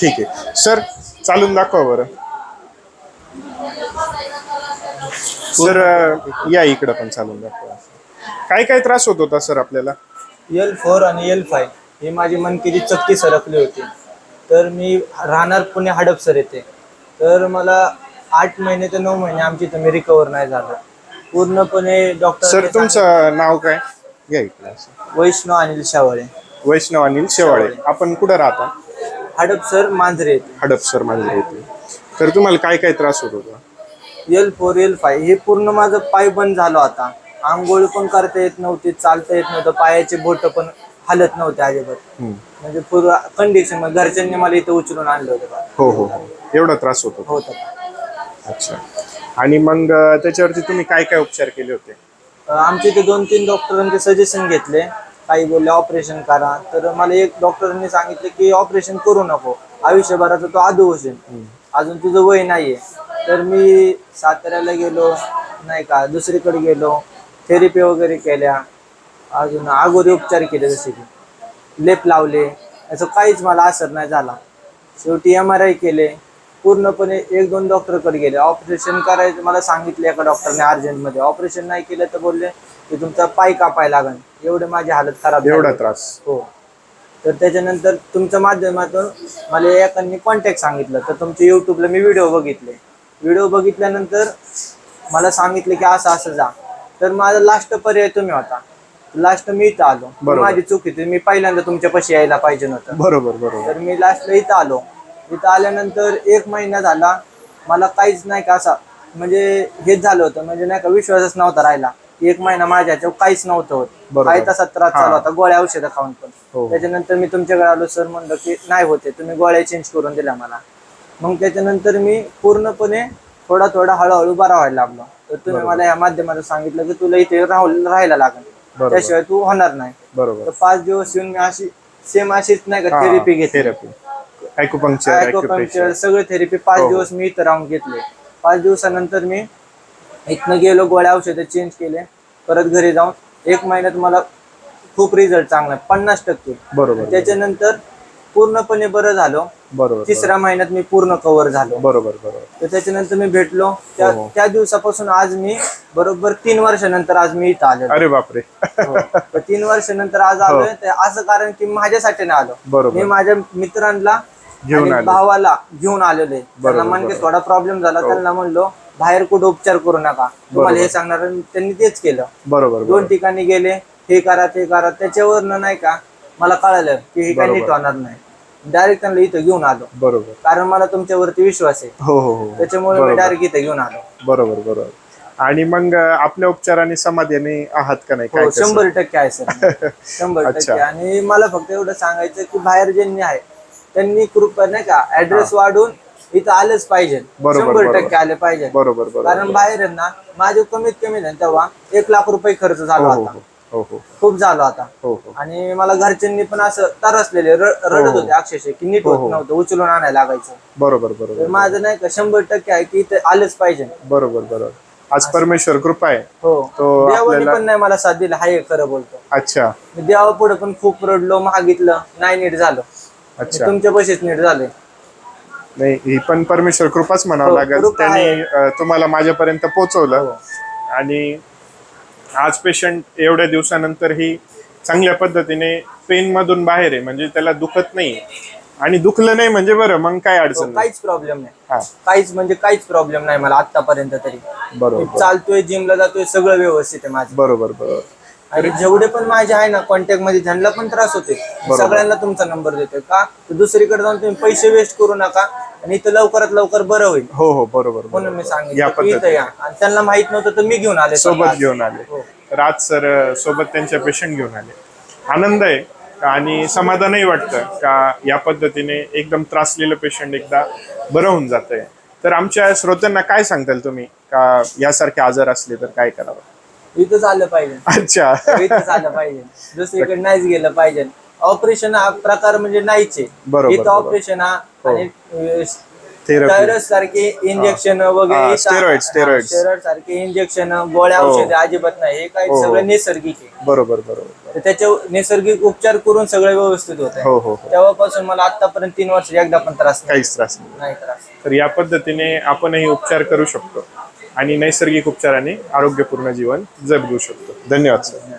ठीक आहे. सर चालून दाखवा बरं. सर या इकडं पण चालून दाखवा. काय काय त्रास होत होता सर आपल्याला? एल फोर आणि एल फाय ही माझी मनकेची चक्की सरकली होती. तर मी राहणार पुणे हडपसर येते तर मला आठ महिने ते नऊ महिने आमची इथं मी रिकवर नाही झालं. पूर्णपणे डॉक्टर सर तुमचं नाव काय? या इकडं. वैष्णव अनिल शावळे. वैष्णव अनिल शेवाळे. आपण कुठं राहता? हडपसर मांजरे येते. हडपसर मांजरे येथे तर तुम्हाला काय काय त्रास होत होता? एल फोर एल फाय हे पूर्ण माझं पाय बंद झालं होता आंघोळ पण करता येत नव्हती चालता येत नव्हतं पायाचे बोट पण हलत नव्हते अजिबात. म्हणजे पूर्ण कंडिशन घरच्यांनी मला इथं उचलून आणलं होतं. हो हो हो. एवढा त्रास होत होता. अच्छा. आणि मग त्याच्यावरती तुम्ही काय काय उपचार केले होते? आमच्या इथे दोन तीन डॉक्टरांचे सजेशन घेतले. काही बोलले ऑपरेशन करा. तर मला एक डॉक्टरांनी सांगितले की ऑपरेशन करू नको. आयुष्यभराचा तो आदू होशील. अजून तुझं वय नाहीये. तर मी साताऱ्याला गेलो नाही का दुसरीकडे गेलो. थेरपी वगैरे केल्या. अजून अगोदर उपचार केले जसे की. लेप लावले. याचं काहीच मला असर नाही झाला. शेवटी एम आर आय केले. पूर्णपणे एक दोन डॉक्टरकडे गेले. ऑपरेशन करायचं मला सांगितलं एका डॉक्टरने अर्जंटमध्ये. ऑपरेशन नाही केलं तर बोलले की तुमचा पाय कापाय लागेल एवढे माझी हालत खराब. एवढा त्रास. हो. तर त्याच्यानंतर तुमच्या माध्यमातून मला एकांनी कॉन्टॅक्ट सांगितलं. तर तुमच्या युट्यूबला मी व्हिडिओ बघितले. व्हिडिओ बघितल्यानंतर मला सांगितलं की असं असं जा. तर माझा लास्ट पर्याय तुम्ही होता. लास्ट मी इथं आलो. माझी चुकी मी पहिल्यांदा तुमच्या पाशी यायला पाहिजे नव्हतं. बरोबर बरोबर. तर मी लास्टला इथं आलो. इथं आल्यानंतर एक महिना झाला. मला काहीच नाही का असा म्हणजे हेच झालं होतं. म्हणजे नाही का विश्वासच नव्हता राहिला. एक महिना माझ्या ह्याच्यावर काहीच नव्हतं होत. बरोबर. काही तसा त्रास हा. चालू होता गोळ्या औषधं खाऊन पण. हो. त्याच्यानंतर मी तुमच्याकडे आलो सर म्हणलं की नाही होते तुम्ही गोळ्या चेंज करून दिल्या मला. मग त्याच्यानंतर मी पूर्णपणे थोडा थोडा हळूहळू बरा व्हायला लागलो. तर तुम्ही मला या माध्यमातून सांगितलं की तुला इथे राहू राहायला लागेल. बरोबर. त्याशिवाय तू होणार नाही. बरोबर. तर पाच दिवस येऊन मी अशी सेम अशीच नाही का थेरपी घेतली. थेरपी ॲक्युपंक्चर सगळे थेरपी पाच हो. दिवस मी इथं राहून घेतले. पाच दिवसानंतर मी इथनं गेलो गोळ्या औषधं चेंज केले. परत घरी जाऊन एक महिन्यात मला खूप रिझल्ट चांगला पन्नास टक्के. बरोबर त्याच्यानंतर पूर्णपणे बरं झालो. बरोबर तिसऱ्या महिन्यात मी पूर्ण कव्हर झालो. बरोबर बरोबर. तर त्याच्यानंतर मी भेटलो. त्या हो. त्या दिवसापासून आज मी बरोबर तीन वर्षानंतर आज मी इथं आलो अरे बापरे. तीन वर्षानंतर आज आलोय. असं कारण की माझ्यासाठी नाही आलो. हो. मी माझ्या मित्रांना घेऊन आणि आले. भावाला घेऊन आलेले. त्यांना म्हणजे. थोडा प्रॉब्लेम झाला. हो. त्यांना म्हणलो बाहेर कुठं उपचार करू नका. तुम्हाला हे सांगणार आणि त्यांनी तेच केलं. बरोबर दोन ठिकाणी गेले हे करा ते करा. त्याच्यावरनं नाही का मला कळालं की हे काही. नीट होणार नाही. डायरेक्ट त्यांना इथं घेऊन आलो. बरोबर. कारण मला तुमच्यावरती विश्वास आहे. हो हो हो. त्याच्यामुळे मी. डायरेक्ट इथं घेऊन आलो. बरोबर बरोबर. आणि मग अं, आपल्या उपचाराने समाधानी आहात का नाही? काय हो कसं? शंभर टक्के आहे सर. शंभर. टक्के. आणि मला फक्त एवढं सांगायचं की बाहेर ज्यांनी आहे त्यांनी कृपया नाही का ऍड्रेस वाढून इथं आलंच पाहिजे. बरोबर, शंभर बरोबर. टक्के आले पाहिजे. बरोबर बरोबर. कारण बाहेर आहे ना माझे कमीत कमी झाले तेव्हा एक लाख रुपये खर्च झाला हो हो होता. हो हो खूप झाला होता. हो हो. आणि मला घरच्यांनी पण असं तरसलेले र- रडत होते अक्षरशः की नीट हो, होत. नव्हतं उचलून आणायला लागायचं. बरोबर तर बरोबर. माझं नाही का शंभर टक्के आहे की इथं आलंच पाहिजे. बरोबर बरोबर. आज परमेश्वर कृपा आहे. हो. तो देवाने आपल्याला- पण नाही मला साथ दिला हाय खरं बोलतो. अच्छा. मी देवा पुढे पण खूप रडलो मागितलं नाही नीट झालं. अच्छा. तुमच्या बशीच नीट झाले. नाही ही पण परमेश्वर कृपाच म्हणावं हो, लागेल. कृपा आहे. त्यांनी अं, तुम्हाला माझ्यापर्यंत पोहोचवलं. हो. आणि आज पेशंट एवढ्या दिवसानंतर ही चांगल्या पद्धतीने पेन मधून बाहेर आहे. म्हणजे त्याला दुखत नाही. आणि दुखलं नाही म्हणजे बरं मग काय हो, अडचण नाही. काहीच प्रॉब्लेम नाही. हा. काहीच म्हणजे काहीच प्रॉब्लेम नाही मला आतापर्यंत तरी. मी बरोबर चालतोय जिमला जातोय सगळं व्यवस्थित आहे माझं. बरोबर बरोबर. आणि जेवढे पण माझे आहे ना कॉन्टॅक्टमध्ये ज्यांना पण त्रास होते सगळ्यांना तुमचा नंबर देतोय का? तर दुसरीकडे जाऊन तुम्ही पैसे वेस्ट करू नका आणि इथं लवकरात लवकर बरं होईल. हो हो बरोबर म्हणून मी सांगितलं की इथं या. आणि त्यांना माहीत नव्हतं तर मी घेऊन आले सोबत. घेऊन आले. हो. तर आज सर सोबत त्यांच्या पेशंट घेऊन आले. आनंद आहे आणि समाधानही वाटतं का या पद्धतीने एकदम त्रासलेलं पेशंट एकदा बरं होऊन जात आहे तर आमच्या श्रोत्यांना काय सांगताल तुम्ही? का यासारखे आजार असले तर काय करावं? इथंच आलं पाहिजे. अच्छा. इथंच आलं पाहिजे. दुसरीकडे नाहीच गेलं पाहिजे. ऑपरेशन हा प्रकार म्हणजे नाहीच. आहे बरोबर, इथं बरोबर. ऑपरेशन हा हो. आणि Therapy. टायरस सारखे इंजेक्शन वगैरे हा. स्टेरॉइड सारखे इंजेक्शन गोळ्या हो. औषधे अजिबात नाही. हे काही हो, हो. सगळं नैसर्गिक आहे. बरोबर बरोबर तर त्याच्या नैसर्गिक उपचार करून सगळं व्यवस्थित होत हो हो हो. तेव्हापासून मला आतापर्यंत तीन वर्ष एकदा पण त्रास नाही. काहीच त्रास नाही. नाही त्रास. तर या पद्धतीने आपणही उपचार करू शकतो. आणि नैसर्गिक उपचाराने आरोग्यपूर्ण जीवन जगू शकतो. धन्यवाद सर